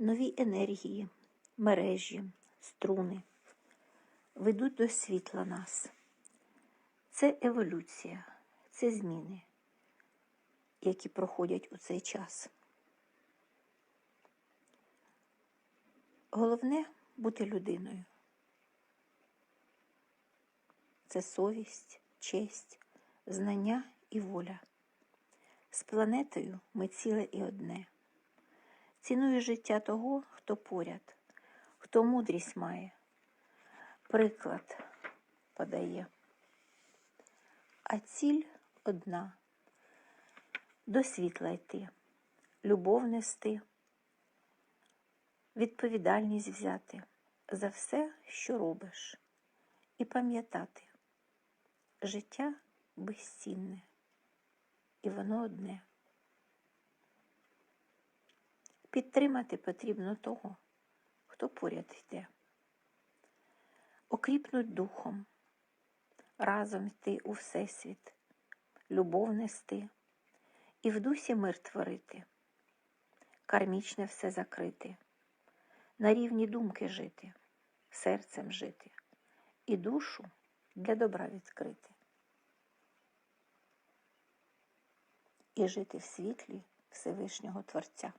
Нові енергії, мережі, струни ведуть до світла нас. Це еволюція, це зміни, які проходять у цей час. Головне бути людиною. Це совість, честь, знання і воля. З планетою ми ціле і одне. Цінує життя того, хто поряд, хто мудрість має, приклад подає. А ціль одна до світла йти, любов нести, відповідальність взяти за все, що робиш, і пам'ятати, життя безцінне, і воно одне. Підтримати потрібно того, хто поряд йде. Окріпнуть духом, разом йти у Всесвіт, любов нести і в дусі мир творити, кармічне все закрити, на рівні думки жити, серцем жити і душу для добра відкрити. І жити в світлі Всевишнього Творця.